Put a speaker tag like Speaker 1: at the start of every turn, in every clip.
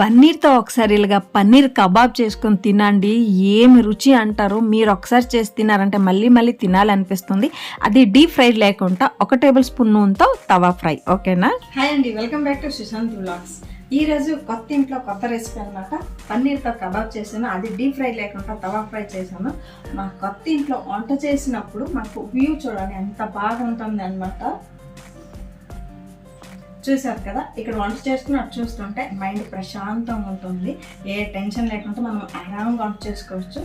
Speaker 1: పన్నీర్తో ఒకసారి ఇలాగా పన్నీర్ కబాబ్ చేసుకొని తినండి. ఏమి రుచి అంటారు మీరు ఒకసారి చేసి తినారంటే మళ్ళీ మళ్ళీ తినాలనిపిస్తుంది. అది డీప్ ఫ్రై లేకుండా ఒక టేబుల్ స్పూన్ నూనెతో తవా ఫ్రై. ఓకేనా?
Speaker 2: హాయ్ అండి. Welcome back to Sushant blogs ఈ రోజు కొత్త ఇంట్లో కొత్త రెసిపీ అనమాట పన్నీర్తో కబాబ్ చేశాను. అది డీప్ ఫ్రై లేకుండా తవా ఫ్రై చేశాను. మా కొత్త ఇంట్లో వంట చేసినప్పుడు మాకు వ్యూ చూడాలి ఎంత బాగుంటుంది అనమాట చూసారు కదా? ఇక్కడ వంట చేసుకుని అటు చూస్తుంటే మైండ్ ప్రశాంతంగా ఉంటుంది. ఏ టెన్షన్ లేకుండా మనం ఆరామంగా వంట చేసుకోవచ్చు.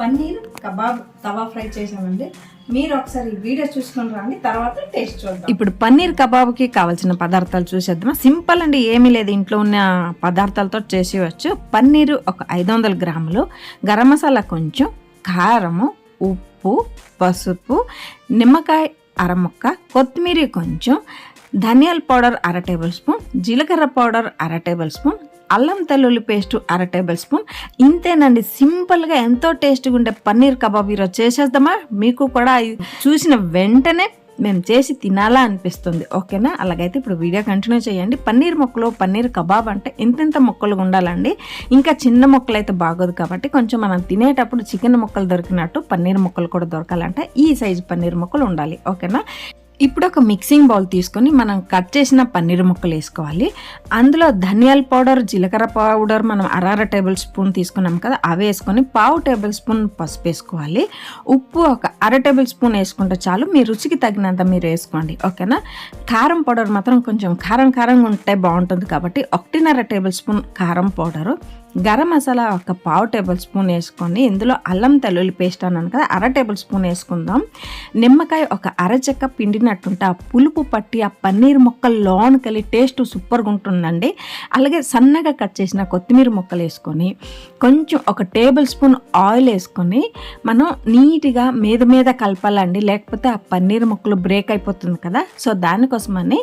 Speaker 2: పన్నీర్ కబాబ్ తవా ఫ్రై చేసామండి మీరు ఒకసారి వీడియో చూసుకొని రండి తర్వాత టేస్ట్ చూద్దాం.
Speaker 1: ఇప్పుడు పన్నీర్ కబాబ్కి కావాల్సిన పదార్థాలు చూసేద్దామా? సింపుల్ అండి ఏమీ లేదు. ఇంట్లో ఉన్న పదార్థాలతో చేసేయచ్చు. పన్నీరు ఒక ఐదు వందల గ్రాములు. గరం మసాలా కొంచెం కారము ఉప్పు పసుపు నిమ్మకాయ అరముక్క కొత్తిమీర కొంచెం ధనియాల పౌడర్ అర టేబుల్ స్పూన్ జీలకర్ర పౌడర్ అర టేబుల్ స్పూన్ అల్లం తెల్లుల్లి పేస్ట్ అర టేబుల్ స్పూన్. ఇంతేనండి సింపుల్గా ఎంతో టేస్ట్గా ఉండే పన్నీర్ కబాబ్ ఈరోజు చేసేద్దామా? మీకు కూడా చూసిన వెంటనే మేము చేసి తినాలా అనిపిస్తుంది. ఓకేనా? అలాగైతే ఇప్పుడు వీడియో కంటిన్యూ చేయండి. పన్నీర్ ముక్కలు పన్నీర్ కబాబ్ అంటే ఇంత మొక్కలు ఉండాలండి. ఇంకా చిన్న ముక్కలు అయితే బాగోదు కాబట్టి కొంచెం మనం తినేటప్పుడు చికెన్ ముక్కలు దొరికినట్టు పన్నీర్ ముక్కలు కూడా దొరకాలంటే ఈ సైజు పన్నీర్ ముక్కలు ఉండాలి. ఓకేనా? ఇప్పుడు ఒక మిక్సింగ్ బౌల్ తీసుకొని మనం కట్ చేసిన పన్నీర్ ముక్కలు వేసుకోవాలి. అందులో ధనియాల పౌడర్ జీలకర్ర పౌడర్ మనం అరార టేబుల్ స్పూన్ తీసుకున్నాం కదా అవి వేసుకొని పావు టేబుల్ స్పూన్ పసుపు వేసుకోవాలి. ఉప్పు ఒక అర టేబుల్ స్పూన్ వేసుకుంటే చాలు. మీ రుచికి తగినంత మీరు వేసుకోండి. ఓకేనా? కారం పౌడర్ మాత్రం కొంచెం కారం కారంగా ఉంటే బాగుంటుంది కాబట్టి ఒకటిన్నర టేబుల్ స్పూన్ కారం పౌడరు. గరం మసాలా ఒక పావు టేబుల్ స్పూన్ వేసుకొని ఇందులో అల్లం తెల్లుల్లి పేస్ట్ అన్నాను కదా అర టేబుల్ స్పూన్ వేసుకుందాం. నిమ్మకాయ ఒక అరచెక్క పిండినట్టుంటే ఆ పులుపు పట్టి ఆ పన్నీర్ ముక్కలు లోనకెళ్ళి టేస్ట్ సూపర్గా ఉంటుందండి. అలాగే సన్నగా కట్ చేసిన కొత్తిమీర ముక్కలు వేసుకొని కొంచెం ఒక టేబుల్ స్పూన్ ఆయిల్ వేసుకొని మనం నీట్గా మీద మీద కలపాలండి. లేకపోతే ఆ పన్నీర్ ముక్కలు బ్రేక్ అయిపోతుంది కదా. సో దానికోసమని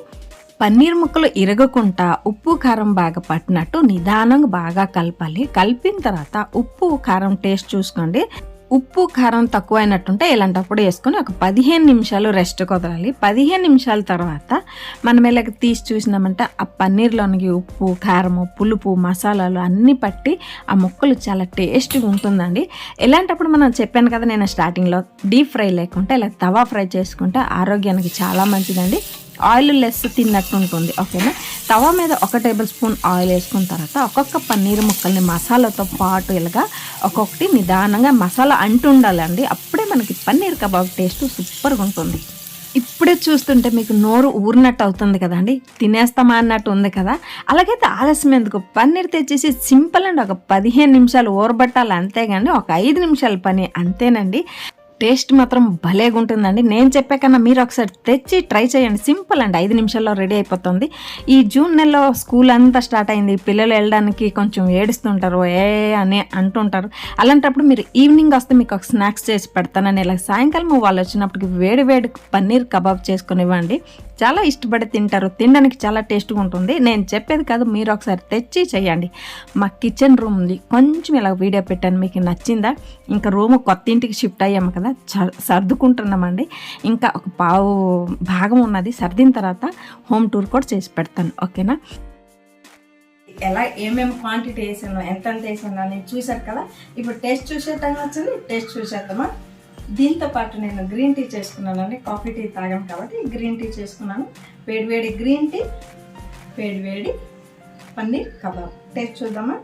Speaker 1: పన్నీర్ ముక్కలు ఇరగకుండా ఉప్పు కారం బాగా పట్టినట్టు నిదానంగా బాగా కలపాలి. కలిపిన తర్వాత ఉప్పు కారం టేస్ట్ చూసుకోండి. ఉప్పు కారం తక్కువ అయినట్టుంటే ఇలాంటప్పుడు వేసుకొని ఒక పదిహేను నిమిషాలు రెస్ట్ కుదరాలి. పదిహేను నిమిషాల తర్వాత మనం ఇలాగ తీసి చూసినామంటే ఆ పన్నీర్లోనికి ఉప్పు కారము పులుపు మసాలాలు అన్నీ పట్టి ఆ ముక్కలు చాలా టేస్ట్గా ఉంటుందండి. ఇలాంటప్పుడు మనం చెప్పాను కదా నేను స్టార్టింగ్లో డీప్ ఫ్రై లేకుంటే ఇలా తవా ఫ్రై చేసుకుంటే ఆరోగ్యానికి చాలా మంచిదండి. ఆయిల్ లెస్ తిన్నట్టు ఉంటుంది ఓకేనా? తవా మీద ఒక టేబుల్ స్పూన్ ఆయిల్ వేసుకున్న తర్వాత ఒక్కొక్క పన్నీర్ ముక్కల్ని మసాలాతో పాటు ఇలాగా ఒక్కొక్కటి నిదానంగా మసాలా అంటుండాలండి. అప్పుడే మనకి పన్నీర్ కబాబ్ టేస్ట్ సూపర్గా ఉంటుంది. ఇప్పుడే చూస్తుంటే మీకు నోరు ఊరినట్టు అవుతుంది కదండి. తినేస్తామా అన్నట్టు ఉంది కదా. అలాగైతే ఆలస్యం ఎందుకు? పన్నీర్ తెచ్చేసి సింపుల్ అండి ఒక పదిహేను నిమిషాలు ఊరబట్టాలి అంతేగాని ఒక ఐదు నిమిషాల పని అంతేనండి. టేస్ట్ మాత్రం భలేగా ఉంటుందండి నేను చెప్పే కన్నా మీరు ఒకసారి తెచ్చి ట్రై చేయండి. సింపుల్ అండి. ఐదు నిమిషాల్లో రెడీ అయిపోతుంది. ఈ జూన్ నెలలో స్కూల్ అంతా స్టార్ట్ అయింది. పిల్లలు వెళ్ళడానికి కొంచెం ఏడుస్తుంటారు. ఏ అని అంటుంటారు. అలాంటప్పుడు మీరు ఈవినింగ్ వస్తే మీకు ఒక స్నాక్స్ చేసి పెడతానని ఇలా సాయంకాలం వాళ్ళు వచ్చినప్పటికి వేడి వేడి పన్నీర్ కబాబ్ చేసుకొని ఇవ్వండి చాలా ఇష్టపడి తింటారు. తినడానికి చాలా టేస్ట్గా ఉంటుంది. నేను చెప్పేది కాదు మీరు ఒకసారి తెచ్చి చేయండి. మా కిచెన్ రూమ్ ఉంది. కొంచెం ఇలా వీడియో పెట్టాను. మీకు నచ్చిందా? ఇంకా రూమ్ కొత్త ఇంటికి షిఫ్ట్ అయ్యాము కదా సర్దుకుంటున్నామండి. ఇంకా ఒక పావు భాగం ఉన్నది. సర్దిన తర్వాత హోమ్ టూర్ కూడా చేసి పెడతాను. ఓకేనా?
Speaker 2: ఎలా ఏమేమి క్వాంటిటీ వేసాను ఎంత ఎంత వేసాను అనేది చూసారు కదా? ఇప్పుడు టేస్ట్ చూసే టైం వచ్చింది. టేస్ట్ చూసేద్దామా? దీంతో పాటు నేను గ్రీన్ టీ చేసుకున్నానండి. కాఫీ టీ తాగాను కాబట్టి గ్రీన్ టీ చేసుకున్నాను. వేడి వేడి గ్రీన్ టీ వేడి వేడి పన్నీర్ కబాబ్. టేస్ట్ చూద్దామా?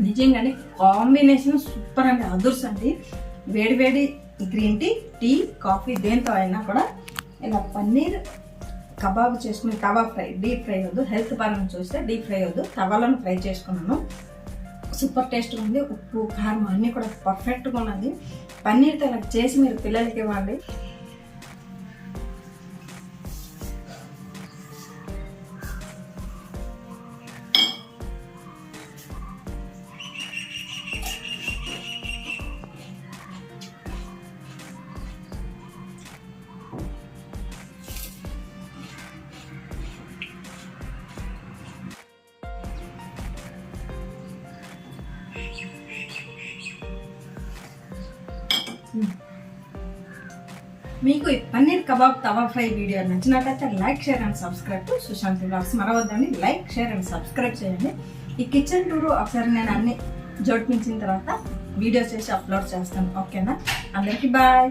Speaker 2: నిజంగానే కాంబినేషన్ సూపర్ అండి. అదుర్స్ అండి. వేడి వేడి గ్రీన్ టీ టీ కాఫీ దేంతో అయినా కూడా ఇలా పన్నీర్ కబాబ్ చేసుకుని తవా ఫ్రై డీప్ ఫ్రై వద్దు. హెల్త్ పరంగా చూస్తే డీప్ ఫ్రై వద్దు. తవాలను ఫ్రై చేసుకున్నాను. సూపర్ టేస్ట్గా ఉంది. ఉప్పు కారం అన్నీ కూడా పర్ఫెక్ట్గా ఉన్నది. పన్నీర్తో ఇలా చేసి మీరు పిల్లలకి ఇవ్వండి. Hmm. మీకు పన్నీర్ కబాబ్ తవా ఫ్రై వీడియో నచ్చినట్లయితే like share and subscribe to Sushant blogs. మరవద్దని like share and subscribe చేయండి. ఈ కిచెన్ టూరు ఒకసారి నేను అన్ని జోడ్పించిన తర్వాత వీడియో చేసి అప్లోడ్ చేస్తాను. ఓకేనా? అందరికీ బాయ్.